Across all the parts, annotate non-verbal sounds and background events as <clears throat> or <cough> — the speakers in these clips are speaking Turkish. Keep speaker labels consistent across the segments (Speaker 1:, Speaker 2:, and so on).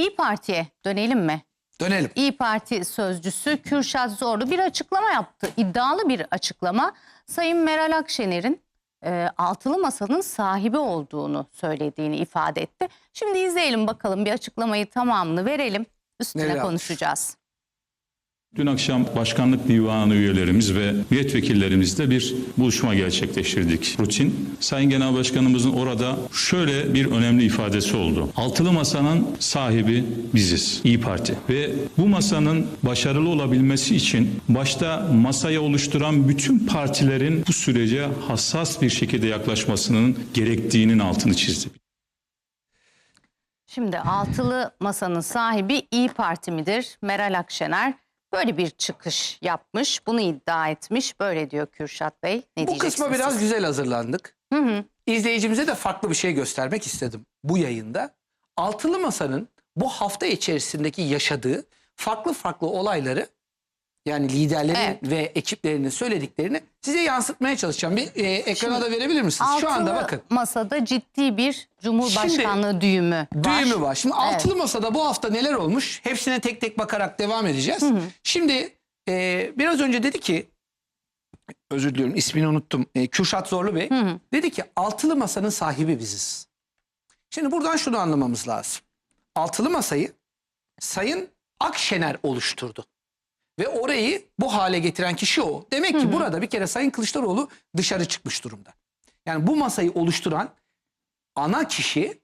Speaker 1: İyi Parti'ye dönelim mi?
Speaker 2: Dönelim.
Speaker 1: İyi Parti sözcüsü Kürşat Zorlu bir açıklama yaptı. İddialı bir açıklama. Sayın Meral Akşener'in e, altılı masanın sahibi olduğunu söylediğini ifade etti. Şimdi izleyelim bakalım bir açıklamayı tamamını verelim. Üstüne
Speaker 2: yapmış?
Speaker 1: konuşacağız.
Speaker 3: Dün akşam Başkanlık Divanı üyelerimiz ve milletvekillerimizle bir buluşma gerçekleştirdik. Rutin. Sayın Genel Başkanımızın orada şöyle bir önemli ifadesi oldu. Altılı masanın sahibi biziz. İyi Parti. Ve bu masanın başarılı olabilmesi için başta masayı oluşturan bütün partilerin bu sürece hassas bir şekilde yaklaşmasının gerektiğinin altını çizdi.
Speaker 1: Şimdi altılı masanın sahibi İyi Parti midir? Meral Akşener böyle bir çıkış yapmış. Bunu iddia etmiş. Böyle diyor Kürşat Bey. Ne
Speaker 2: Bu kısma biraz
Speaker 1: siz?
Speaker 2: güzel hazırlandık.
Speaker 1: Hı hı.
Speaker 2: İzleyicimize de farklı bir şey göstermek istedim bu yayında. Altılı Masa'nın bu hafta içerisindeki yaşadığı farklı farklı olayları yani liderlerin
Speaker 1: Evet.
Speaker 2: ve ekiplerinin söylediklerini size yansıtmaya çalışacağım. Bir e, ekrana
Speaker 1: Şimdi
Speaker 2: da verebilir misiniz? Şu anda bakın.
Speaker 1: masada ciddi bir Cumhurbaşkanlığı düğümü var.
Speaker 2: Düğümü var. Şimdi
Speaker 1: Evet.
Speaker 2: altılı masada bu hafta neler olmuş? Hepsine tek tek bakarak devam edeceğiz. Şimdi e, biraz önce dedi ki özür diliyorum ismini unuttum. E, Kürşat Zorlu Bey dedi ki altılı masanın sahibi biziz. Şimdi buradan şunu anlamamız lazım. Altılı masayı Sayın Akşener oluşturdu. Ve orayı bu hale getiren kişi o. Demek ki burada bir kere Sayın Kılıçdaroğlu dışarı çıkmış durumda. Yani bu masayı oluşturan ana kişi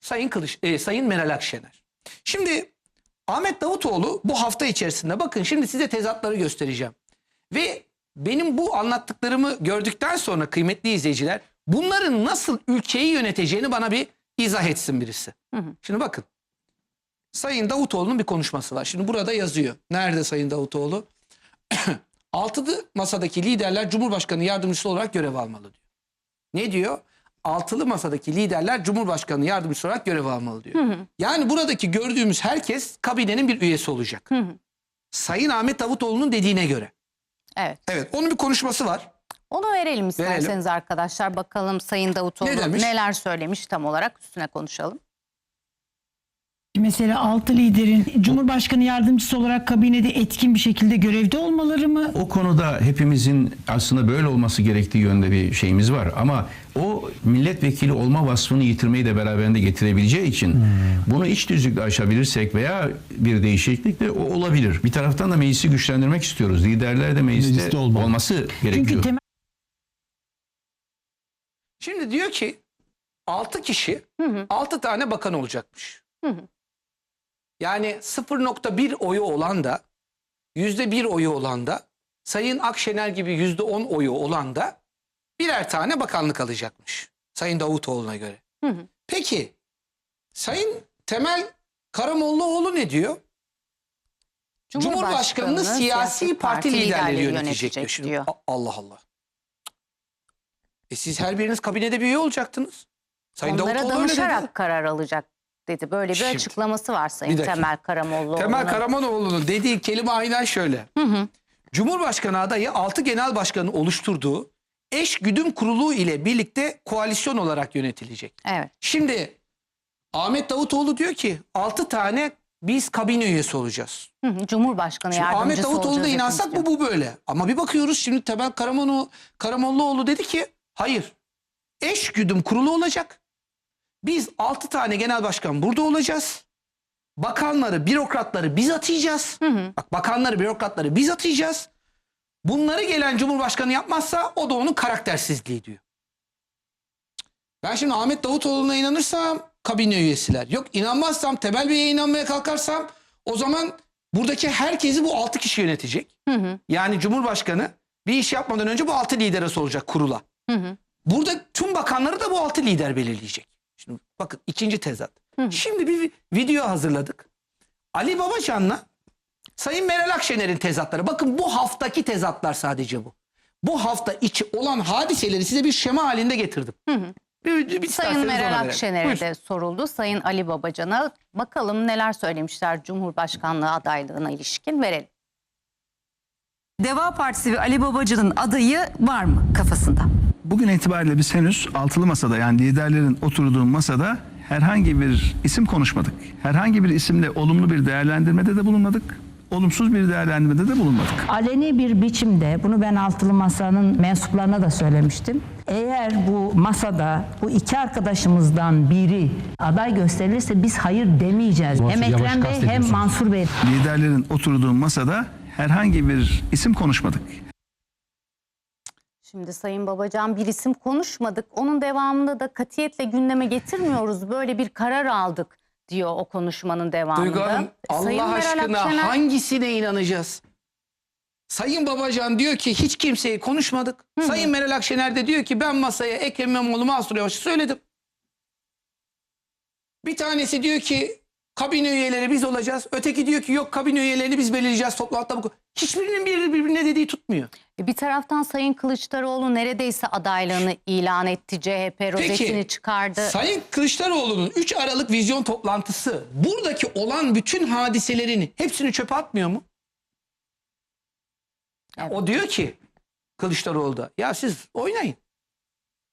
Speaker 2: Sayın Kılıç, e, Sayın Meral Akşener. Şimdi Ahmet Davutoğlu bu hafta içerisinde bakın şimdi size tezatları göstereceğim. Ve benim bu anlattıklarımı gördükten sonra kıymetli izleyiciler bunların nasıl ülkeyi yöneteceğini bana bir izah etsin birisi. Şimdi bakın. Sayın Davutoğlu'nun bir konuşması var. Şimdi burada yazıyor. Nerede Sayın Davutoğlu? <clears throat> Altılı masadaki liderler Cumhurbaşkanı yardımcısı olarak görev almalı diyor. Ne diyor? Altılı masadaki liderler Cumhurbaşkanı yardımcısı olarak görev almalı diyor. Yani buradaki gördüğümüz herkes kabinenin bir üyesi olacak. Sayın Ahmet Davutoğlu'nun dediğine göre.
Speaker 1: Evet.
Speaker 2: Evet onun bir konuşması var.
Speaker 1: Onu verelim isterseniz
Speaker 2: Verelim.
Speaker 1: arkadaşlar. Bakalım Sayın Davutoğlu
Speaker 2: Ne demiş?
Speaker 1: neler söylemiş tam olarak üstüne konuşalım.
Speaker 4: Mesela altı liderin Cumhurbaşkanı yardımcısı olarak kabinede etkin bir şekilde görevde olmaları mı?
Speaker 5: O konuda hepimizin aslında böyle olması gerektiği yönde bir şeyimiz var. Ama o milletvekili olma vasfını yitirmeyi de beraberinde getirebileceği için bunu iç düzlükle aşabilirsek veya bir değişiklikle o olabilir. Bir taraftan da meclisi güçlendirmek istiyoruz. Liderler de mecliste,
Speaker 6: Mecliste olmalı.
Speaker 5: olması gerekiyor.
Speaker 4: Çünkü temel
Speaker 2: Şimdi diyor ki 6 kişi 6 tane bakan olacakmış. Yani 0.1 oyu olan da %1 oyu olan da Sayın Akşener gibi %10 oyu olan da birer tane bakanlık alacakmış. Sayın Davutoğlu'na göre. Peki Sayın Temel Karamollaoğlu ne diyor? Cumhurbaşkanını siyasi parti, liderleri yönetecek, diyor. Allah Allah. E siz her biriniz kabinede bir üye olacaktınız. Sayın
Speaker 1: Onlara
Speaker 2: Davutoğlu
Speaker 1: danışarak karar alacak dedi. Böyle bir
Speaker 2: Şimdi,
Speaker 1: açıklaması var Sayın. Temel Karamollaoğlu'nun.
Speaker 2: Temel Karamollaoğlu'nun dediği kelime aynen şöyle. Cumhurbaşkanı adayı 6 genel başkanın oluşturduğu eş güdüm kurulu ile birlikte koalisyon olarak yönetilecek.
Speaker 1: Evet.
Speaker 2: Şimdi Ahmet Davutoğlu diyor ki 6 tane biz kabine üyesi olacağız.
Speaker 1: Hı hı, Cumhurbaşkanı
Speaker 2: Şimdi
Speaker 1: yardımcısı
Speaker 2: Ahmet Davutoğlu'na inansak bu bu böyle. Ama bir bakıyoruz şimdi Temel Karamollaoğlu, Karamollaoğlu dedi ki hayır. Eş güdüm kurulu olacak. Biz 6 tane genel başkan burada olacağız. Bakanları, bürokratları biz atayacağız. Bak bakanları, bürokratları biz atayacağız. Bunları gelen Cumhurbaşkanı yapmazsa o da onun karaktersizliği diyor. Ben şimdi Ahmet Davutoğlu'na inanırsam kabine üyesiler. Yok inanmazsam Temel Bey'e inanmaya kalkarsam o zaman buradaki herkesi bu altı kişi yönetecek. Yani Cumhurbaşkanı bir iş yapmadan önce bu altı lidere soracak kurula. Burada tüm bakanları da bu altı lider belirleyecek. Bakın ikinci tezat. Şimdi bir video hazırladık. Ali Babacan'la Sayın Meral Akşener'in tezatları. Bakın bu haftaki tezatlar sadece bu. Bu hafta içi olan hadiseleri size bir şema halinde getirdim. Bir, bir
Speaker 1: Sayın Meral. Akşener'e de soruldu. Sayın Ali Babacan'a bakalım neler söylemişler Cumhurbaşkanlığı adaylığına ilişkin verelim.
Speaker 7: Deva Partisi ve Ali Babacan'ın adayı var mı kafasında?
Speaker 6: Bugün itibariyle biz henüz altılı masada yani liderlerin oturduğu masada herhangi bir isim konuşmadık. Herhangi bir isimle olumlu bir değerlendirmede de bulunmadık. Olumsuz bir değerlendirmede de bulunmadık.
Speaker 8: Aleni bir biçimde bunu ben altılı masanın mensuplarına da söylemiştim. Eğer bu masada bu iki arkadaşımızdan biri aday gösterilirse biz hayır demeyeceğiz. Hem Ekrem Bey hem Mansur Bey.
Speaker 6: Liderlerin oturduğu masada herhangi bir isim konuşmadık.
Speaker 1: Şimdi Sayın Babacan bir isim konuşmadık. Onun devamında da katiyetle gündeme getirmiyoruz. Böyle bir karar aldık diyor o konuşmanın devamında.
Speaker 2: Duygu Hanım Allah
Speaker 1: Sayın
Speaker 2: aşkına
Speaker 1: Akşener-
Speaker 2: hangisine inanacağız? Sayın Babacan diyor ki hiç kimseyi konuşmadık. Sayın Meral Akşener de diyor ki ben masaya Ekrem İmamoğlu Mansur Yavaş'ı söyledim. Bir tanesi diyor ki kabine üyeleri biz olacağız. Öteki diyor ki yok kabine üyelerini biz belirleyeceğiz toplantıda. Bu. Hiçbirinin bir- birbirine dediği tutmuyor.
Speaker 1: E, Bir taraftan Sayın Kılıçdaroğlu neredeyse adaylığını ilan etti. CHP rozetini çıkardı.
Speaker 2: Sayın Kılıçdaroğlu'nun 3 Aralık vizyon toplantısı buradaki olan bütün hadiselerin hepsini çöpe atmıyor mu?
Speaker 1: Evet.
Speaker 2: O diyor ki Kılıçdaroğlu da ya siz oynayın.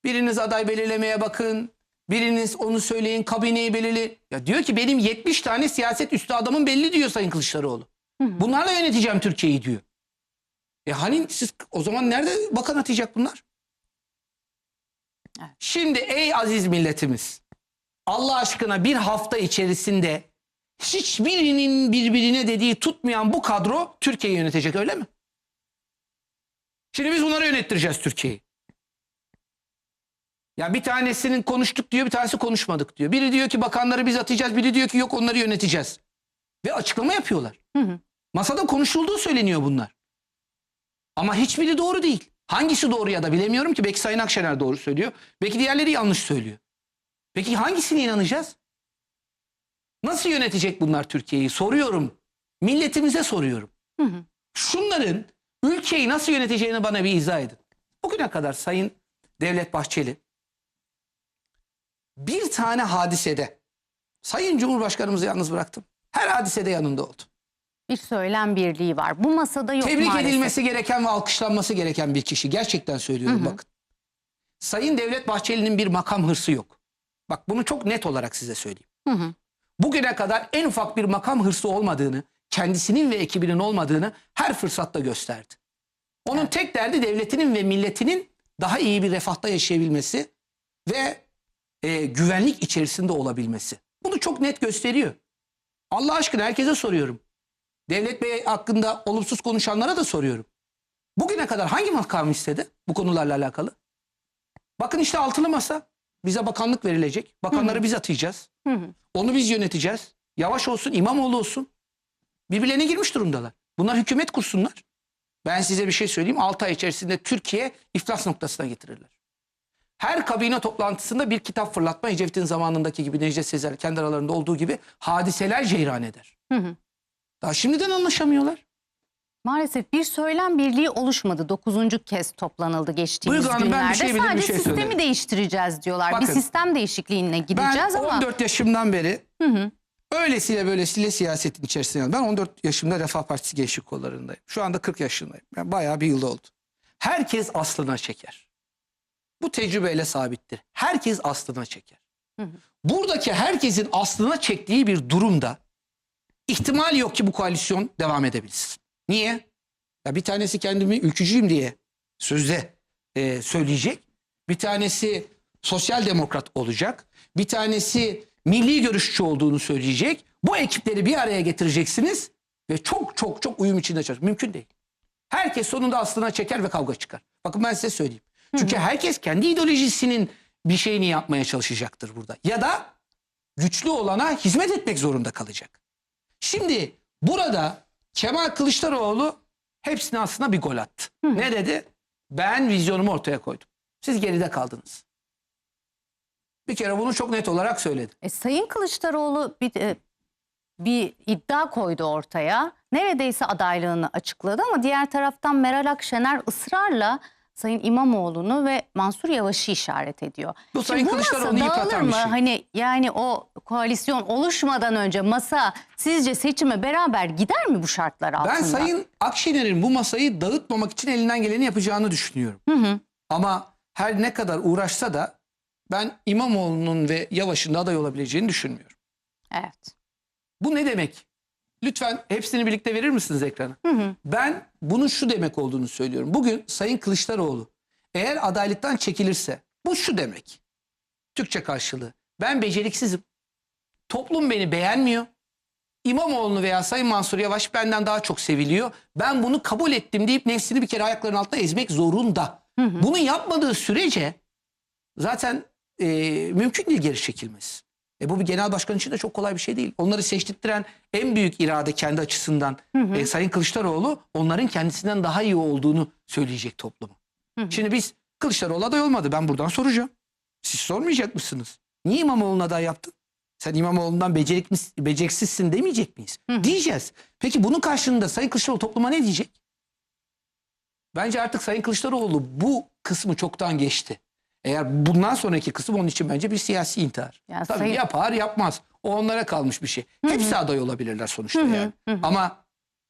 Speaker 2: Biriniz aday belirlemeye bakın. Biriniz onu söyleyin kabineyi belirli. Ya diyor ki benim 70 tane siyaset üstü adamım belli diyor Sayın Kılıçdaroğlu. Bunlarla yöneteceğim Türkiye'yi diyor. E hani siz o zaman nerede bakan atacak bunlar? Şimdi ey aziz milletimiz Allah aşkına bir hafta içerisinde hiçbirinin birbirine dediği tutmayan bu kadro Türkiye'yi yönetecek öyle mi? Şimdi biz bunları yönettireceğiz Türkiye'yi. Ya bir tanesinin konuştuk diyor bir tanesi konuşmadık diyor. Biri diyor ki bakanları biz atacağız biri diyor ki yok onları yöneteceğiz. Ve açıklama yapıyorlar. Masada konuşulduğu söyleniyor bunlar. Ama hiçbiri doğru değil. Hangisi doğru ya da bilemiyorum ki. Belki Sayın Akşener doğru söylüyor. Belki diğerleri yanlış söylüyor. Peki hangisine inanacağız? Nasıl yönetecek bunlar Türkiye'yi? Soruyorum. Milletimize soruyorum. Şunların ülkeyi nasıl yöneteceğini bana bir izah edin. Bugüne kadar Sayın Devlet Bahçeli bir tane hadisede Sayın Cumhurbaşkanımızı yalnız bıraktım. Her hadisede yanında oldu.
Speaker 1: Bir söylem birliği var. Bu masada yok
Speaker 2: Tebrik
Speaker 1: maalesef.
Speaker 2: edilmesi gereken ve alkışlanması gereken bir kişi. Gerçekten söylüyorum bakın. Sayın Devlet Bahçeli'nin bir makam hırsı yok. Bak bunu çok net olarak size söyleyeyim. Bugüne kadar en ufak bir makam hırsı olmadığını, kendisinin ve ekibinin olmadığını her fırsatta gösterdi. Onun tek derdi devletinin ve milletinin daha iyi bir refahta yaşayabilmesi ve e, güvenlik içerisinde olabilmesi. Bunu çok net gösteriyor. Allah aşkına herkese soruyorum. Devlet Bey hakkında olumsuz konuşanlara da soruyorum. Bugüne kadar hangi makam istedi bu konularla alakalı? Bakın işte altılı masa. Bize bakanlık verilecek. Bakanları biz atayacağız. Onu biz yöneteceğiz. Yavaş olsun, İmamoğlu olsun. Birbirlerine girmiş durumdalar. Bunlar hükümet kursunlar. Ben size bir şey söyleyeyim. 6 ay içerisinde Türkiye iflas noktasına getirirler. Her kabine toplantısında bir kitap fırlatma Ecevit'in zamanındaki gibi Necdet Sezer kendi aralarında olduğu gibi hadiseler ceyran eder. Daha şimdiden anlaşamıyorlar.
Speaker 1: Maalesef bir söylem birliği oluşmadı. Dokuzuncu kez toplanıldı geçtiğimiz
Speaker 2: Duygu Hanım, ben bir
Speaker 1: günlerde.
Speaker 2: şey bilir, bir
Speaker 1: Sadece
Speaker 2: şey
Speaker 1: sistemi
Speaker 2: söylerim.
Speaker 1: değiştireceğiz diyorlar.
Speaker 2: Bakın,
Speaker 1: bir sistem değişikliğine gideceğiz
Speaker 2: ben
Speaker 1: ama
Speaker 2: 14 yaşımdan beri öylesiyle böylesiyle siyasetin içerisindeyim. Ben 14 yaşımda Refah Partisi Gençlik Kolları'ndayım. Şu anda 40 yaşındayım. Yani bayağı bir yıl oldu. Herkes aslına çeker. Bu tecrübeyle sabittir. Herkes aslına çeker. Buradaki herkesin aslına çektiği bir durumda ihtimal yok ki bu koalisyon devam edebilsin. Niye? Ya bir tanesi kendimi ülkücüyüm diye sözde e, söyleyecek. Bir tanesi sosyal demokrat olacak. Bir tanesi milli görüşçü olduğunu söyleyecek. Bu ekipleri bir araya getireceksiniz ve çok çok çok uyum içinde çalışır. Mümkün değil. Herkes sonunda aslına çeker ve kavga çıkar. Bakın ben size söyleyeyim. Çünkü herkes kendi ideolojisinin bir şeyini yapmaya çalışacaktır burada. Ya da güçlü olana hizmet etmek zorunda kalacak. Şimdi burada Kemal Kılıçdaroğlu hepsine aslında bir gol attı. Ne dedi? Ben vizyonumu ortaya koydum. Siz geride kaldınız. Bir kere bunu çok net olarak söyledi.
Speaker 1: E, Sayın Kılıçdaroğlu bir, e, bir iddia koydu ortaya. Neredeyse adaylığını açıkladı ama diğer taraftan Meral Akşener ısrarla Sayın İmamoğlu'nu ve Mansur Yavaş'ı işaret ediyor.
Speaker 2: Bu Sayın
Speaker 1: Şimdi masa
Speaker 2: Kılıçdaroğlu'nu yıpratan
Speaker 1: dağılır
Speaker 2: bir
Speaker 1: mı?
Speaker 2: şey.
Speaker 1: Hani yani o koalisyon oluşmadan önce masa sizce seçime beraber gider mi bu şartlar altında?
Speaker 2: Ben Sayın Akşener'in bu masayı dağıtmamak için elinden geleni yapacağını düşünüyorum. Ama her ne kadar uğraşsa da ben İmamoğlu'nun ve Yavaş'ın da aday olabileceğini düşünmüyorum.
Speaker 1: Evet.
Speaker 2: Bu ne demek? Lütfen hepsini birlikte verir misiniz ekrana? Ben bunun şu demek olduğunu söylüyorum. Bugün Sayın Kılıçdaroğlu eğer adaylıktan çekilirse bu şu demek. Türkçe karşılığı. Ben beceriksizim. Toplum beni beğenmiyor. İmamoğlu veya Sayın Mansur Yavaş benden daha çok seviliyor. Ben bunu kabul ettim deyip nefsini bir kere ayaklarının altına ezmek zorunda. Bunu yapmadığı sürece zaten e, mümkün değil geri çekilmesi. E bu bir genel başkan için de çok kolay bir şey değil. Onları seçtirtiren en büyük irade kendi açısından e, Sayın Kılıçdaroğlu onların kendisinden daha iyi olduğunu söyleyecek topluma. Şimdi biz Kılıçdaroğlu aday olmadı. Ben buradan soracağım. Siz sormayacak mısınız? Niye İmamoğlu'na aday yaptın? Sen İmamoğlu'ndan becerik beceriksizsin demeyecek miyiz? Diyeceğiz. Peki bunun karşılığında Sayın Kılıçdaroğlu topluma ne diyecek? Bence artık Sayın Kılıçdaroğlu bu kısmı çoktan geçti. Eğer bundan sonraki kısım onun için bence bir siyasi intihar.
Speaker 1: Ya
Speaker 2: Tabii
Speaker 1: Sayın-
Speaker 2: yapar yapmaz. O onlara kalmış bir şey. Hepsi aday olabilirler sonuçta yani. Ama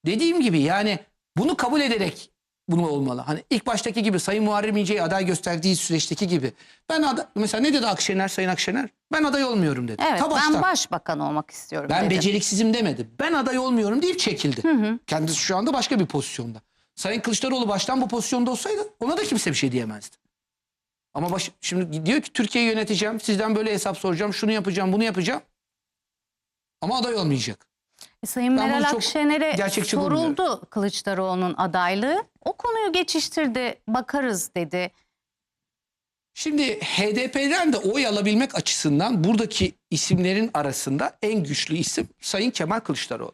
Speaker 2: dediğim gibi yani bunu kabul ederek bunu olmalı. Hani ilk baştaki gibi Sayın Muharrem İnce'yi aday gösterdiği süreçteki gibi. Ben aday, mesela ne dedi Akşener, Sayın Akşener? Ben aday olmuyorum dedi.
Speaker 1: Evet
Speaker 2: Ta
Speaker 1: ben başbakan olmak istiyorum
Speaker 2: Ben
Speaker 1: dedi.
Speaker 2: beceriksizim demedi. Ben aday olmuyorum deyip çekildi. Kendisi şu anda başka bir pozisyonda. Sayın Kılıçdaroğlu baştan bu pozisyonda olsaydı ona da kimse bir şey diyemezdi. Ama baş, şimdi diyor ki Türkiye'yi yöneteceğim. Sizden böyle hesap soracağım. Şunu yapacağım, bunu yapacağım. Ama aday olmayacak.
Speaker 1: E, Sayın
Speaker 2: Ben
Speaker 1: Meral Akşener'e soruldu Kılıçdaroğlu'nun adaylığı. O konuyu geçiştirdi, bakarız dedi.
Speaker 2: Şimdi HDP'den de oy alabilmek açısından buradaki isimlerin arasında en güçlü isim Sayın Kemal Kılıçdaroğlu.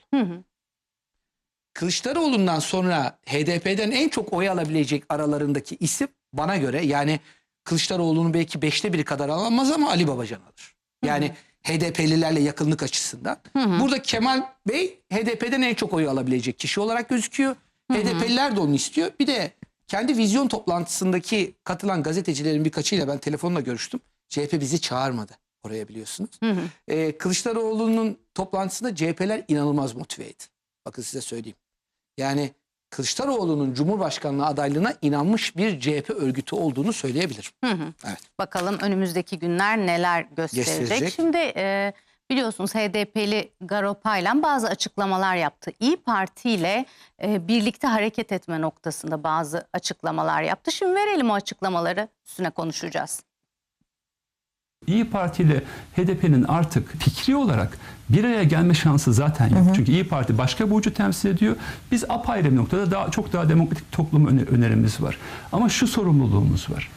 Speaker 2: Kılıçdaroğlu'ndan sonra HDP'den en çok oy alabilecek aralarındaki isim bana göre yani Kılıçdaroğlu'nun belki beşte biri kadar alamaz ama Ali Babacan alır. Yani HDP'lilerle yakınlık açısından. Burada Kemal Bey HDP'den en çok oy alabilecek kişi olarak gözüküyor. HDP'liler de onu istiyor. Bir de kendi vizyon toplantısındaki katılan gazetecilerin birkaçıyla ben telefonla görüştüm. CHP bizi çağırmadı oraya biliyorsunuz. Ee, Kılıçdaroğlu'nun toplantısında CHP'ler inanılmaz motiveydi. Bakın size söyleyeyim. Yani Kılıçdaroğlu'nun Cumhurbaşkanlığı adaylığına inanmış bir CHP örgütü olduğunu söyleyebilirim. Evet.
Speaker 1: Bakalım önümüzdeki günler neler gösterecek.
Speaker 2: Gösterecek.
Speaker 1: Şimdi e, biliyorsunuz HDP'li Garo Paylan bazı açıklamalar yaptı. İyi Parti ile e, birlikte hareket etme noktasında bazı açıklamalar yaptı. Şimdi verelim o açıklamaları üstüne konuşacağız.
Speaker 9: İyi Parti ile HDP'nin artık fikri olarak bir araya gelme şansı zaten yok. Çünkü İyi Parti başka bir ucu temsil ediyor. Biz apayrı bir noktada daha çok daha demokratik toplum öne- önerimiz var. Ama şu sorumluluğumuz var.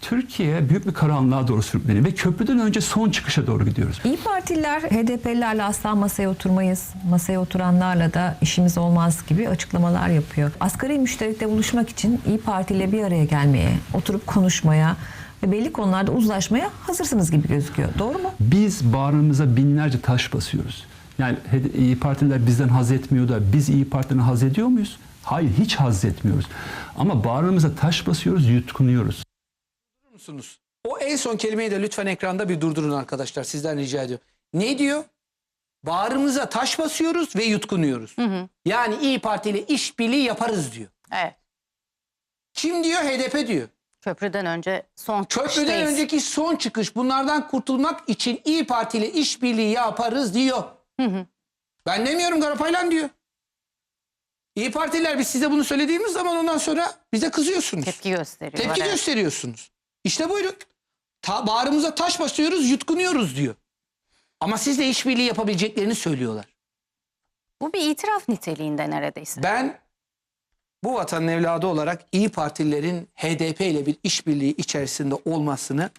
Speaker 9: Türkiye büyük bir karanlığa doğru sürükleniyor ve köprüden önce son çıkışa doğru gidiyoruz.
Speaker 10: İyi Partililer HDP'lilerle asla masaya oturmayız. Masaya oturanlarla da işimiz olmaz gibi açıklamalar yapıyor. Asgari müşterekte buluşmak için İyi Parti ile bir araya gelmeye, oturup konuşmaya ve belli konularda uzlaşmaya hazırsınız gibi gözüküyor. Doğru mu?
Speaker 9: Biz bağrımıza binlerce taş basıyoruz. Yani İyi Partililer bizden haz etmiyor da biz İyi Parti'den haz ediyor muyuz? Hayır hiç haz etmiyoruz. Ama bağrımıza taş basıyoruz, yutkunuyoruz.
Speaker 2: musunuz? O en son kelimeyi de lütfen ekranda bir durdurun arkadaşlar. Sizden rica ediyorum. Ne diyor? Bağrımıza taş basıyoruz ve yutkunuyoruz. Yani İyi Parti ile işbirliği yaparız diyor.
Speaker 1: Evet.
Speaker 2: Kim diyor? HDP diyor.
Speaker 1: Köprüden önce son
Speaker 2: Köprüden
Speaker 1: çıkıştayız.
Speaker 2: önceki son çıkış bunlardan kurtulmak için İyi Parti ile işbirliği yaparız diyor. Ben demiyorum Garapaylan diyor. İyi Partililer biz size bunu söylediğimiz zaman ondan sonra bize kızıyorsunuz.
Speaker 1: Tepki gösteriyorlar.
Speaker 2: Tepki
Speaker 1: evet.
Speaker 2: gösteriyorsunuz. İşte buyurun. Ta, bağrımıza taş basıyoruz, yutkunuyoruz diyor. Ama sizle işbirliği yapabileceklerini söylüyorlar.
Speaker 1: Bu bir itiraf niteliğinde neredeyse.
Speaker 2: Ben bu vatanın evladı olarak İyi Partililerin HDP ile bir işbirliği içerisinde olmasını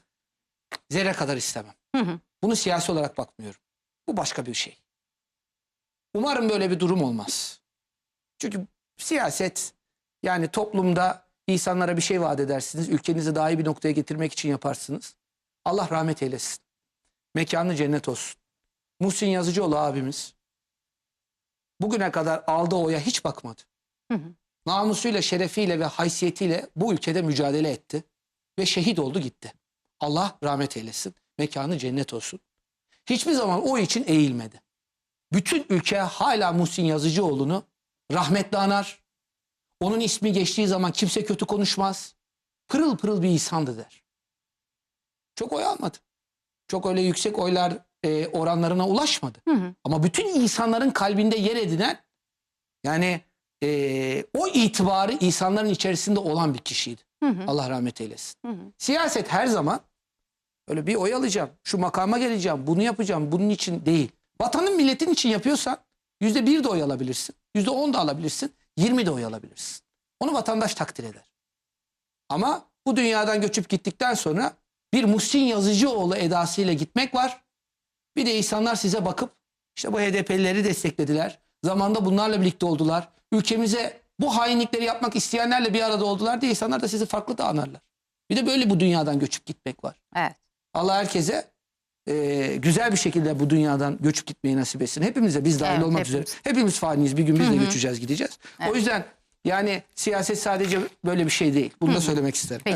Speaker 2: zerre kadar istemem. Bunu siyasi olarak bakmıyorum. Bu başka bir şey. Umarım böyle bir durum olmaz. Çünkü siyaset yani toplumda insanlara bir şey vaat edersiniz. Ülkenizi daha iyi bir noktaya getirmek için yaparsınız. Allah rahmet eylesin. Mekanı cennet olsun. Muhsin Yazıcıoğlu abimiz bugüne kadar aldığı oya hiç bakmadı. Namusuyla, şerefiyle ve haysiyetiyle bu ülkede mücadele etti. Ve şehit oldu gitti. Allah rahmet eylesin. Mekanı cennet olsun. Hiçbir zaman o için eğilmedi. Bütün ülke hala Muhsin Yazıcıoğlu'nu rahmetle anar. Onun ismi geçtiği zaman kimse kötü konuşmaz. Pırıl pırıl bir insandı der. çok oy almadı. Çok öyle yüksek oylar e, oranlarına ulaşmadı. Ama bütün insanların kalbinde yer edinen yani e, o itibarı insanların içerisinde olan bir kişiydi. Allah rahmet eylesin. Siyaset her zaman öyle bir oy alacağım, şu makama geleceğim, bunu yapacağım, bunun için değil. Vatanın milletin için yapıyorsan yüzde bir de oy alabilirsin, yüzde on da alabilirsin, yirmi de oy alabilirsin. Onu vatandaş takdir eder. Ama bu dünyadan göçüp gittikten sonra bir Muhsin Yazıcıoğlu edasıyla gitmek var. Bir de insanlar size bakıp işte bu HDP'lileri desteklediler. Zamanda bunlarla birlikte oldular. Ülkemize bu hainlikleri yapmak isteyenlerle bir arada oldular diye insanlar da sizi farklı da anarlar. Bir de böyle bu dünyadan göçüp gitmek var.
Speaker 1: Evet.
Speaker 2: Allah herkese e, güzel bir şekilde bu dünyadan göçüp gitmeyi nasip etsin. Hepimize biz dahil
Speaker 1: Evet,
Speaker 2: olmak
Speaker 1: hepimiz.
Speaker 2: üzere. Hepimiz faniyiz. Bir gün biz de göçeceğiz gideceğiz.
Speaker 1: Evet.
Speaker 2: O yüzden yani siyaset sadece böyle bir şey değil. Bunu da söylemek isterim.
Speaker 1: Peki.